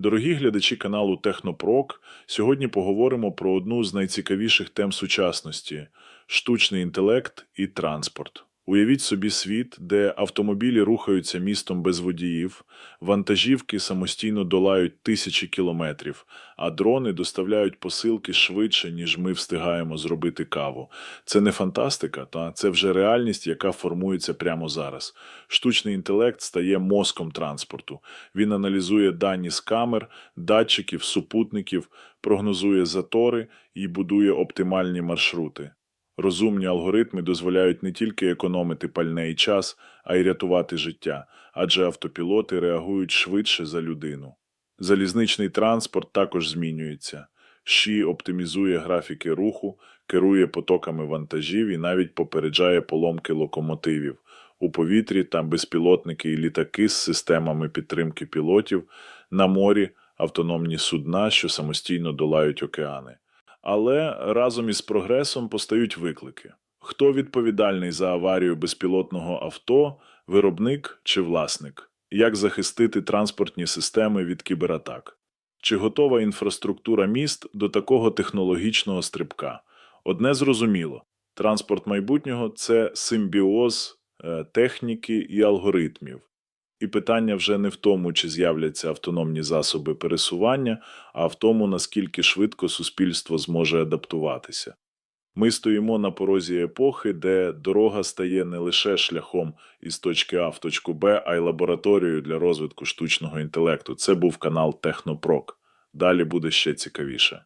Дорогі глядачі каналу Технопрок, сьогодні поговоримо про одну з найцікавіших тем сучасності штучний інтелект і транспорт. Уявіть собі світ, де автомобілі рухаються містом без водіїв, вантажівки самостійно долають тисячі кілометрів, а дрони доставляють посилки швидше, ніж ми встигаємо зробити каву. Це не фантастика, та це вже реальність, яка формується прямо зараз. Штучний інтелект стає мозком транспорту. Він аналізує дані з камер, датчиків, супутників, прогнозує затори і будує оптимальні маршрути. Розумні алгоритми дозволяють не тільки економити пальне і час, а й рятувати життя, адже автопілоти реагують швидше за людину. Залізничний транспорт також змінюється. ШІ оптимізує графіки руху, керує потоками вантажів і навіть попереджає поломки локомотивів. У повітрі там безпілотники і літаки з системами підтримки пілотів, на морі автономні судна, що самостійно долають океани. Але разом із прогресом постають виклики. Хто відповідальний за аварію безпілотного авто, виробник чи власник? Як захистити транспортні системи від кібератак? Чи готова інфраструктура міст до такого технологічного стрибка? Одне зрозуміло: транспорт майбутнього це симбіоз е, техніки і алгоритмів. І питання вже не в тому, чи з'являться автономні засоби пересування, а в тому, наскільки швидко суспільство зможе адаптуватися. Ми стоїмо на порозі епохи, де дорога стає не лише шляхом із точки А в точку Б, а й лабораторією для розвитку штучного інтелекту. Це був канал Технопрок. Далі буде ще цікавіше.